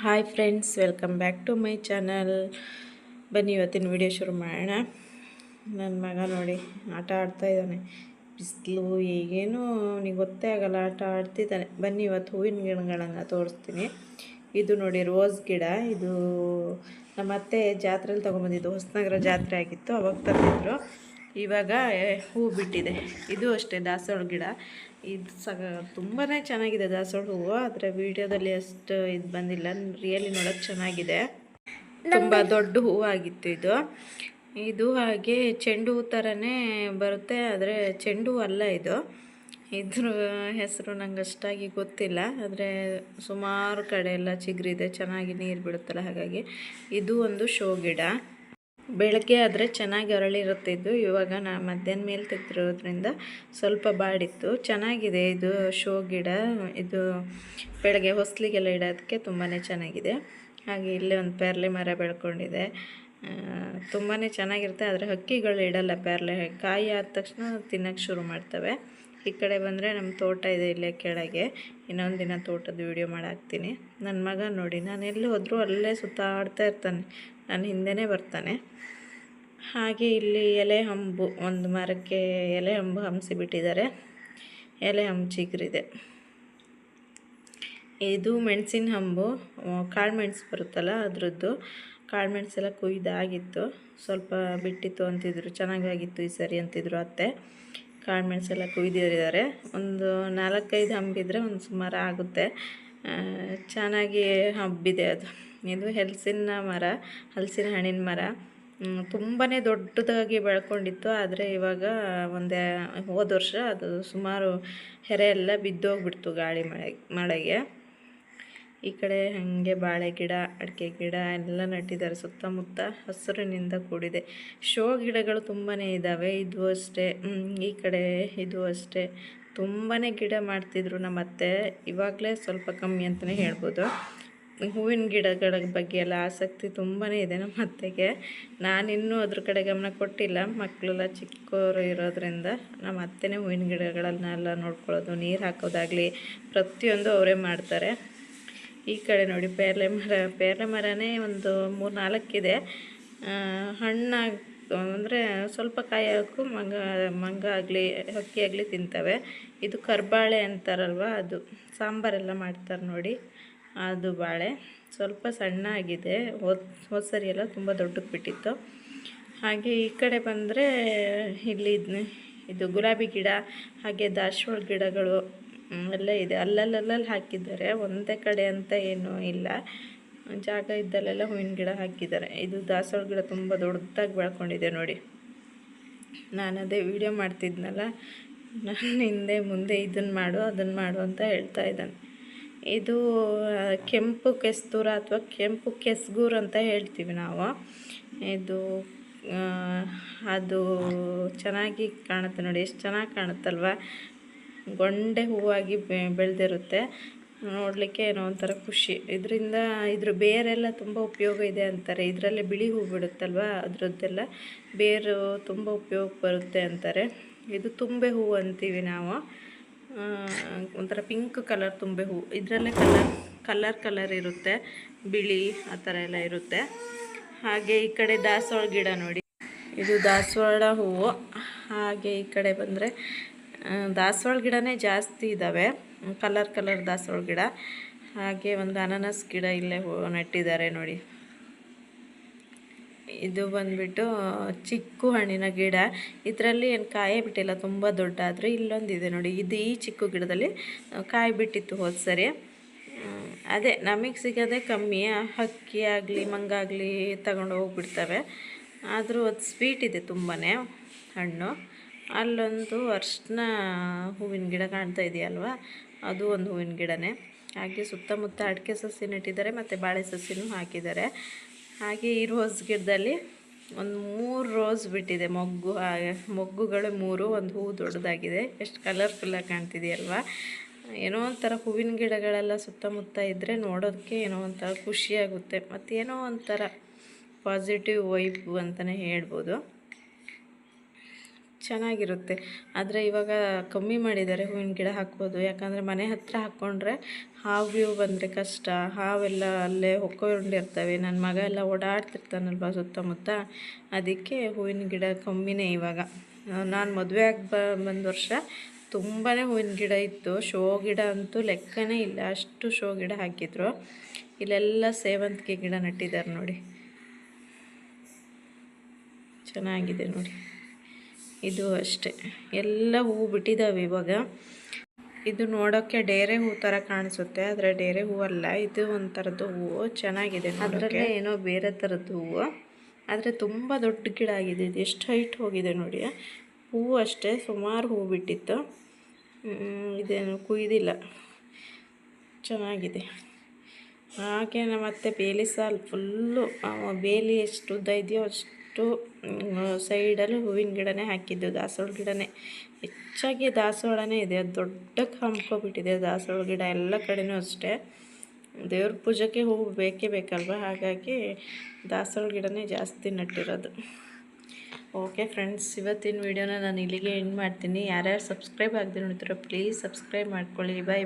Hi friends welcome back to my channel ಬನ್ನಿ, ಇವತ್ತಿನ video ಶುರು ಮಾಡೋಣ. ನನ್ನ ಮಗ ನೋಡಿ ಆಟ ಆಡ್ತಾ ಇದ್ದಾನೆ. ಬಿಸಿಲು, ಈಗೇನು ಅವನಿಗೆ ಗೊತ್ತೇ ಆಗಲ್ಲ, ಆಟ ಆಡ್ತಿದ್ದಾನೆ. ಬನ್ನಿ, ಇವತ್ತು ಹೂವಿನ ಗಿಡಗಳನ್ನು ತೋರಿಸ್ತೀನಿ. ಇದು ನೋಡಿ ರೋಸ್ ಗಿಡ. ಇದು ನಮ್ಮ ಅತ್ತೆ ಜಾತ್ರೆಯಲ್ಲಿ ತೊಗೊಂಬಂದಿದ್ದು ಹೊಸನಗರ ಜಾತ್ರೆ ಆಗಿತ್ತು. ಅವಾಗ ತಂದಿದ್ರು. ಇವಾಗ ಹೂ ಬಿಟ್ಟಿದೆ. ಇದು ಅಷ್ಟೇ ದಾಸವಾಳ ಗಿಡ. ಇದು ಸಗ ತುಂಬಾ ಚೆನ್ನಾಗಿದೆ ದಾಸವಾಳ ಹೂವು. ಆದರೆ ವಿಡಿಯೋದಲ್ಲಿ ಅಷ್ಟು ಇದು ಬಂದಿಲ್ಲ. ರಿಯಲಿ ನೋಡೋಕ್ಕೆ ಚೆನ್ನಾಗಿದೆ. ತುಂಬ ದೊಡ್ಡ ಹೂವಾಗಿತ್ತು ಇದು. ಇದು ಹಾಗೆ ಚೆಂಡು ಹೂ ಥರನೇ ಬರುತ್ತೆ. ಆದರೆ ಚೆಂಡು ಹೂ ಅಲ್ಲ ಇದು. ಇದ್ರ ಹೆಸರು ನಂಗೆ ಅಷ್ಟಾಗಿ ಗೊತ್ತಿಲ್ಲ. ಆದರೆ ಸುಮಾರು ಕಡೆ ಎಲ್ಲ ಚಿಗುರಿದೆ. ಚೆನ್ನಾಗಿ ನೀರು ಬಿಡುತ್ತಲ್ಲ ಹಾಗಾಗಿ. ಇದು ಒಂದು ಶೋ ಗಿಡ. ಬೆಳಗ್ಗೆ ಆದರೆ ಚೆನ್ನಾಗಿ ಅರಳಿರುತ್ತಿದ್ದು ಇವಾಗ ನಾ ಮಧ್ಯಾಹ್ನ ಮೇಲೆ ತೆಗೆದಿರೋದ್ರಿಂದ ಸ್ವಲ್ಪ ಬಾಡಿತ್ತು. ಚೆನ್ನಾಗಿದೆ ಇದು ಶೋ ಗಿಡ. ಇದು ಬೆಳಗ್ಗೆ ಹೊಸ್ಲಿಗೆಲ್ಲ ಇಡೋದಕ್ಕೆ ತುಂಬಾ ಚೆನ್ನಾಗಿದೆ. ಹಾಗೆ ಇಲ್ಲೇ ಒಂದು ಪೇರಲೆ ಮರ ಬೆಳ್ಕೊಂಡಿದೆ. ತುಂಬಾ ಚೆನ್ನಾಗಿರುತ್ತೆ. ಆದರೆ ಹಕ್ಕಿಗಳು ಇಡಲ್ಲ ಪೇರಲೆ. ಕಾಯಿ ಆದ ತಕ್ಷಣ ತಿನ್ನೋಕ್ಕೆ ಶುರು ಮಾಡ್ತವೆ. ಈ ಕಡೆ ಬಂದರೆ ನಮ್ಮ ತೋಟ ಇದೆ ಇಲ್ಲೇ ಕೆಳಗೆ. ಇನ್ನೊಂದು ದಿನ ತೋಟದ ವೀಡಿಯೋ ಮಾಡಾಕ್ತೀನಿ. ನನ್ನ ಮಗ ನೋಡಿ, ನಾನು ಎಲ್ಲಿ ಹೋದರೂ ಅಲ್ಲೇ ಸುತ್ತಾಡ್ತಾ ಇರ್ತಾನೆ. ನಾನು ಹಿಂದೆ ಬರ್ತಾನೆ. ಹಾಗೆ ಇಲ್ಲಿ ಎಲೆ ಹಂಬು, ಒಂದು ಮರಕ್ಕೆ ಎಲೆ ಹಂಬು ಹಂಸಿ ಬಿಟ್ಟಿದ್ದಾರೆ. ಎಲೆ ಹಂಬು ಚಿಗುರಿದೆ. ಇದು ಮೆಣಸಿನ ಹಂಬು ಕಾಳು ಮೆಣಸು ಬರುತ್ತಲ್ಲ ಅದರದ್ದು. ಕಾಳು ಮೆಣಸೆಲ್ಲ ಕುಯ್ದಾಗಿತ್ತು. ಸ್ವಲ್ಪ ಬಿಟ್ಟಿತ್ತು ಅಂತಿದ್ರು, ಚೆನ್ನಾಗಾಗಿತ್ತು ಈ ಸರಿ ಅಂತಿದ್ರು ಅತ್ತೆ. ಕಾಳು ಮೆಣಸೆಲ್ಲ ಕುಯ್ದಿದ್ದಾರೆ ಒಂದು ನಾಲ್ಕೈದು ಹಂಬಿದ್ರೆ ಒಂದು ಸುಮಾರು ಆಗುತ್ತೆ. ಚೆನ್ನಾಗಿ ಹಬ್ಬಿದೆ ಅದು. ಇದು ಹೆಲ್ಸಿನ ಮರ, ಹಲಸಿನ ಹಣ್ಣಿನ ಮರ. ತುಂಬಾ ದೊಡ್ಡದಾಗಿ ಬೆಳ್ಕೊಂಡಿತ್ತು. ಆದರೆ ಇವಾಗ ಒಂದೇ, ಹೋದ ವರ್ಷ ಅದು ಸುಮಾರು ಹೆರೆ ಎಲ್ಲ ಬಿದ್ದೋಗ್ಬಿಡ್ತು ಗಾಳಿ ಮಳೆ, ಮಳೆಗೆ. ಈ ಕಡೆ ಹಾಗೆ ಬಾಳೆ ಗಿಡ, ಅಡಿಕೆ ಗಿಡ ಎಲ್ಲ ನಟ್ಟಿದ್ದಾರೆ. ಸುತ್ತಮುತ್ತ ಹಸಿರಿನಿಂದ ಕೂಡಿದೆ. ಶೋ ಗಿಡಗಳು ತುಂಬಾ ಇದ್ದಾವೆ ಇದು ಅಷ್ಟೇ. ಈ ಕಡೆ ಇದು ಅಷ್ಟೇ. ತುಂಬಾ ಗಿಡ ಮಾಡ್ತಿದ್ರು ನಮ್ಮ ಅತ್ತೆ. ಇವಾಗಲೇ ಸ್ವಲ್ಪ ಕಮ್ಮಿ ಅಂತಲೇ ಹೇಳ್ಬೋದು. ಹೂವಿನ ಗಿಡಗಳ ಬಗ್ಗೆ ಎಲ್ಲ ಆಸಕ್ತಿ ತುಂಬಾ ಇದೆ ನಮ್ಮ ಅತ್ತೆಗೆ. ನಾನಿನ್ನೂ ಅದ್ರ ಕಡೆ ಗಮನ ಕೊಟ್ಟಿಲ್ಲ. ಮಕ್ಕಳೆಲ್ಲ ಚಿಕ್ಕವರು ಇರೋದ್ರಿಂದ ನಮ್ಮ ಅತ್ತೆನೇ ಹೂವಿನ ಗಿಡಗಳನ್ನೆಲ್ಲ ನೋಡ್ಕೊಳ್ಳೋದು, ನೀರು ಹಾಕೋದಾಗಲಿ ಪ್ರತಿಯೊಂದು ಅವರೇ ಮಾಡ್ತಾರೆ. ಈ ಕಡೆ ನೋಡಿ ಪೇರಲೆ ಮರ, ಪೇರಲೆ ಮರನೇ ಒಂದು ಮೂರು ನಾಲ್ಕಿದೆ ಹಣ್ಣಾಗಿ ಅಂದರೆ ಸ್ವಲ್ಪ ಕಾಯಿ ಹಾಕು, ಮಂಗ ಮಂಗ ಆಗಲಿ ಹಕ್ಕಿ ಆಗಲಿ ತಿಂತವೆ. ಇದು ಕರ್ಬಾಳೆ ಅಂತಾರಲ್ವ ಅದು. ಸಾಂಬಾರೆಲ್ಲ ಮಾಡ್ತಾರೆ ನೋಡಿ, ಅದು ಬಾಳೆ. ಸ್ವಲ್ಪ ಸಣ್ಣ ಆಗಿದೆ, ಹೋದ ಎಲ್ಲ ತುಂಬ ದೊಡ್ಡಕ್ಕೆ ಬಿಟ್ಟಿತ್ತು. ಹಾಗೆ ಈ ಕಡೆ ಬಂದರೆ ಇಲ್ಲಿ ಇದು ಗುಲಾಬಿ ಗಿಡ, ಹಾಗೆ ದಾಸವಾಳ ಗಿಡಗಳು ಎಲ್ಲ ಇದೆ. ಅಲ್ಲಲ್ಲಲ್ಲಿ ಹಾಕಿದ್ದಾರೆ. ಒಂದೇ ಕಡೆ ಅಂತ ಏನೂ ಇಲ್ಲ. ಜಾಗ ಇದ್ದಲ್ಲೆಲ್ಲ ಹೂವಿನ ಗಿಡ ಹಾಕಿದ್ದಾರೆ. ಇದು ದಾಸವಾಳ ಗಿಡ ತುಂಬ ದೊಡ್ಡದಾಗಿ ಬೆಳ್ಕೊಂಡಿದೆ ನೋಡಿ. ನಾನು ಅದೇ ವಿಡಿಯೋ ಮಾಡ್ತಿದ್ನಲ್ಲ? ನಾನು ಹಿಂದೆ ಮುಂದೆ ಇದನ್ನು ಮಾಡು ಅದನ್ನು ಮಾಡು ಅಂತ ಹೇಳ್ತಾ ಇದ್ದಾನೆ. ಇದು ಕೆಂಪು ಕೆಸ್ತೂರ ಅಥವಾ ಕೆಂಪು ಕೆಸ್ಗೂರು ಅಂತ ಹೇಳ್ತೀವಿ ನಾವು. ಇದು ಅದು ಚೆನ್ನಾಗಿ ಕಾಣುತ್ತೆ ನೋಡಿ. ಎಷ್ಟು ಚೆನ್ನಾಗಿ ಕಾಣುತ್ತಲ್ವ? ಗೊಂಡೆ ಹೂವಾಗಿ ಬೆಳೆದಿರುತ್ತೆ. ನೋಡಲಿಕ್ಕೆ ಏನೋ ಒಂಥರ ಖುಷಿ. ಇದರಿಂದ ಇದ್ರ ಬೇರೆಲ್ಲ ತುಂಬ ಉಪಯೋಗ ಇದೆ ಅಂತಾರೆ. ಇದರಲ್ಲಿ ಬಿಳಿ ಹೂ ಬಿಡುತ್ತಲ್ವ? ಅದರದ್ದೆಲ್ಲ ಬೇರು ತುಂಬ ಉಪಯೋಗ ಬರುತ್ತೆ ಅಂತಾರೆ. ಇದು ತುಂಬೆ ಹೂ ಅಂತೀವಿ ನಾವು. ಒಂಥರ ಪಿಂಕ್ ಕಲರ್ ತುಂಬೆ ಹೂ. ಇದರಲ್ಲೇ ಕಲರ್ ಕಲರ್ ಕಲರ್ ಇರುತ್ತೆ. ಬಿಳಿ ಆ ಥರ ಎಲ್ಲ ಇರುತ್ತೆ. ಹಾಗೆ ಈ ಕಡೆ ದಾಸವಾಳ ಗಿಡ ನೋಡಿ. ಇದು ದಾಸವಾಳ ಹೂವು. ಹಾಗೆ ಈ ಕಡೆ ಬಂದರೆ ದಾಸವಾಳ ಗಿಡನೇ ಜಾಸ್ತಿ ಇದ್ದಾವೆ ಕಲರ್ ಕಲರ್ ದಾಸವಾಳ ಗಿಡ. ಹಾಗೆ ಒಂದು ಅನಾನಸ್ ಗಿಡ ಇಲ್ಲೇ ನೆಟ್ಟಿದ್ದಾರೆ ನೋಡಿ. ಇದು ಬಂದ್ಬಿಟ್ಟು ಚಿಕ್ಕು ಹಣ್ಣಿನ ಗಿಡ. ಇದರಲ್ಲಿ ಏನು ಕಾಯೇ ಬಿಟ್ಟಿಲ್ಲ, ತುಂಬ ದೊಡ್ಡ ಆದರೆ ಇಲ್ಲೊಂದಿದೆ ನೋಡಿ. ಇದು ಈ ಚಿಕ್ಕು ಗಿಡದಲ್ಲಿ ಕಾಯಿ ಬಿಟ್ಟಿತ್ತು ಹೋದ ಸರಿ. ಅದೇ ನಮಗೆ ಸಿಗೋದೇ ಕಮ್ಮಿ. ಹಕ್ಕಿ ಆಗಲಿ ಮಂಗಾಗಲಿ ತಗೊಂಡು ಹೋಗ್ಬಿಡ್ತವೆ. ಆದರೂ ಅದು ಸ್ವೀಟ್ ಇದೆ ತುಂಬಾ ಹಣ್ಣು. ಅಲ್ಲೊಂದು ಅರ್ಶಿನ ಹೂವಿನ ಗಿಡ ಕಾಣ್ತಾ ಇದೆಯಲ್ವ? ಅದು ಒಂದು ಹೂವಿನ ಗಿಡನೇ. ಹಾಗೆ ಸುತ್ತಮುತ್ತ ಅಡಿಕೆ ಸಸಿ ನೆಟ್ಟಿದ್ದಾರೆ ಮತ್ತು ಬಾಳೆ ಸಸಿನೂ ಹಾಕಿದ್ದಾರೆ. ಹಾಗೆ ಈ ರೋಸ್ ಗಿಡದಲ್ಲಿ ಒಂದು ಮೂರು ರೋಸ್ ಬಿಟ್ಟಿದೆ. ಮೊಗ್ಗು ಮೊಗ್ಗುಗಳು ಮೂರು, ಒಂದು ಹೂವು ದೊಡ್ಡದಾಗಿದೆ. ಎಷ್ಟು ಕಲರ್ಫುಲ್ಲಾಗಿ ಕಾಣ್ತಿದೆಯಲ್ವಾ? ಏನೋ ಒಂಥರ ಹೂವಿನ ಗಿಡಗಳೆಲ್ಲ ಸುತ್ತಮುತ್ತ ಇದ್ದರೆ ನೋಡೋದಕ್ಕೆ ಏನೋ ಒಂಥರ ಖುಷಿಯಾಗುತ್ತೆ. ಮತ್ತು ಏನೋ ಒಂಥರ ಪಾಸಿಟಿವ್ ವೈಬ್ ಅಂತಲೇ ಹೇಳ್ಬೋದು. ಚೆನ್ನಾಗಿರುತ್ತೆ. ಆದರೆ ಇವಾಗ ಕಮ್ಮಿ ಮಾಡಿದ್ದಾರೆ ಹೂವಿನ ಗಿಡ ಹಾಕ್ಬೋದು ಯಾಕಂದರೆ ಮನೆ ಹತ್ತಿರ ಹಾಕ್ಕೊಂಡ್ರೆ ಹಾವು ಬಂದರೆ ಕಷ್ಟ. ಹಾವೆಲ್ಲ ಅಲ್ಲೇ ಹೊಕ್ಕೊಂಡಿರ್ತವೆ. ನನ್ನ ಮಗ ಎಲ್ಲ ಓಡಾಡ್ತಿರ್ತಾನಲ್ವ ಸುತ್ತಮುತ್ತ. ಅದಕ್ಕೆ ಹೂವಿನ ಗಿಡ ಕಮ್ಮಿನೇ ಇವಾಗ. ನಾನು ಮದುವೆ ಆಗಿ ಬಂದ ವರ್ಷ ತುಂಬಾ ಹೂವಿನ ಗಿಡ ಇತ್ತು. ಶೋ ಗಿಡ ಅಂತೂ ಲೆಕ್ಕನೇ ಇಲ್ಲ. ಅಷ್ಟು ಶೋ ಗಿಡ ಹಾಕಿದ್ರು. ಇಲ್ಲೆಲ್ಲ ಸೇವಂತಿಗೆ ಗಿಡ ನೆಟ್ಟಿದ್ದಾರೆ ನೋಡಿ. ಚೆನ್ನಾಗಿದೆ ನೋಡಿ. ಇದು ಅಷ್ಟೇ. ಎಲ್ಲ ಹೂವು ಬಿಟ್ಟಿದ್ದಾವೆ ಇವಾಗ. ಇದು ನೋಡೋಕ್ಕೆ ಡೇರೆ ಹೂ ಥರ ಕಾಣಿಸುತ್ತೆ. ಆದರೆ ಡೇರೆ ಹೂವಲ್ಲ ಇದು ಒಂಥರದ್ದು ಹೂವು. ಚೆನ್ನಾಗಿದೆ ಅದರಲ್ಲೇ ಏನೋ ಬೇರೆ ಥರದ್ದು ಹೂವು. ಆದರೆ ತುಂಬ ದೊಡ್ಡ ಗಿಡ ಆಗಿದೆ. ಇದು ಎಷ್ಟು ಹೈಟ್ ಹೋಗಿದೆ ನೋಡಿ. ಹೂವು ಅಷ್ಟೇ, ಸುಮಾರು ಹೂ ಬಿಟ್ಟಿತ್ತು. ಇದೇನು ಕುಯ್ದಿಲ್ಲ. ಚೆನ್ನಾಗಿದೆ. ಹಾಗೆ ಮತ್ತೆ ಬೇಲಿ ಸಾಲು ಫುಲ್ಲು ಬೇಲಿ ಎಷ್ಟು ಉದ್ದ ಇದೆಯೋ ಅಷ್ಟು ಅಷ್ಟು ಸೈಡಲ್ಲಿ ಹೂವಿನ ಗಿಡನೇ ಹಾಕಿದ್ದು, ದಾಸವಾಳ ಗಿಡನೇ. ಹೆಚ್ಚಾಗಿ ದಾಸವಾಳನೇ ಇದೆ. ಅದು ದೊಡ್ಡಕ್ಕೆ ಹಮ್ಕೊಬಿಟ್ಟಿದೆ ದಾಸವಾಳ ಗಿಡ ಎಲ್ಲ ಕಡೆನೂ ಅಷ್ಟೇ. ದೇವ್ರ ಪೂಜೆಗೆ ಹೂವು ಬೇಕೇ ಬೇಕಲ್ವ? ಹಾಗಾಗಿ ದಾಸವಾಳ ಗಿಡನೇ ಜಾಸ್ತಿ ನಟ್ಟಿರೋದು. ಓಕೆ ಫ್ರೆಂಡ್ಸ್, ಇವತ್ತಿನ ವೀಡಿಯೋನ ನಾನು ಇಲ್ಲಿಗೆ ಎಂಡ್ ಮಾಡ್ತೀನಿ. ಯಾರ್ಯಾರು ಸಬ್ಸ್ಕ್ರೈಬ್ ಆಗದೆ ನೋಡ್ತೀರೋ, ಪ್ಲೀಸ್ ಸಬ್ಸ್ಕ್ರೈಬ್ ಮಾಡ್ಕೊಳ್ಳಿ. ಬಾಯ್ ಬಾಯ್.